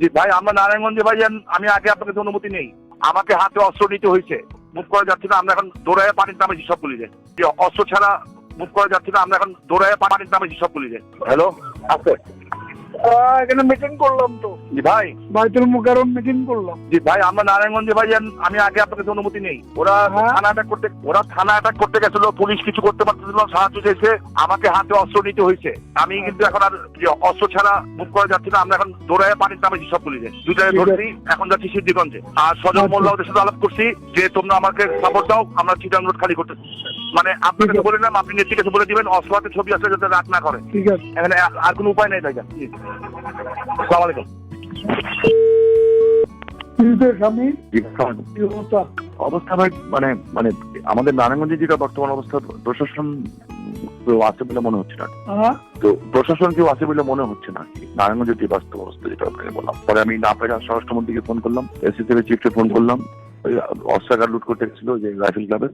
জি ভাই আমরা নারায়ণগঞ্জে ভাই আমি আগে আপনাকে অনুমতি নেই। আমাকে হাতে অস্ত্র নিতে হয়েছে। মুখ করা যাচ্ছে না আমরা এখন দৌড়ায় পানির নামে সব পুলিশে যে অস্ত্র ছাড়া মুখ করা যাচ্ছে না আমরা এখন দৌড়ায় পানির নামে সব পুলিশে হ্যালো? আছে এখানে মিটিং করলাম তো। জি ভাই। বাইতুল মুকাররম মিটিং করলাম। জি ভাই আমরা নারায়ণগঞ্জে ভাই আমি আগে আপনার কাছে অনুমতি নেই। ওরা হ্যাঁ। থানা অ্যাটাক করতে ওরা থানা অ্যাটাক করতে গেছিল পুলিশ কিছু করতে পারতেছিল সাহায্য আমাকে হাতে অস্ত্র নিতে হয়েছে। আমি কিন্তু এখন আর অস্ত্র ছাড়া মুভ করা যাচ্ছে না। আমরা এখন দৌড়ায় পানির নামে সব পুলিশে। আছে। ধরছি এখন যাচ্ছি সিদ্ধিগঞ্জে। আর সজল আচ্ছা। মোল্লা ওদের সাথে আলাপ করছি যে তোমরা আমাকে সাপোর্ট দাও আমরা চিটাং রোড খালি করতে মানে আপনাকে ঠিক আছে। বলে নাম আপনি নেত্রীর কাছে বলে দিবেন অস্ত্র ছবি আছে যাতে রাগ না করে। ঠিক আছে। এখানে আর- কোনো উপায় নেই তাই আসসালামু আলাইকুম। অবস্থা? ভাই মানে মানে আমাদের নারায়ণগঞ্জে যেটা বর্তমান অবস্থা প্রশাসন কেউ আছে বলে মনে হচ্ছে না। হ্যাঁ? তো প্রশাসন কেউ আছে বলে মনে হচ্ছে না নারায়ণগঞ্জের যে বাস্তব অবস্থা যেটা আপনাকে বললাম। পরে আমি না পেরে স্বরাষ্ট্রমন্ত্রীকে ফোন করলাম এসিসিবি চিফকে ফোন করলাম। অস্ত্রাগার লুট করতে গেছিল যে রাইফেল ক্লাবে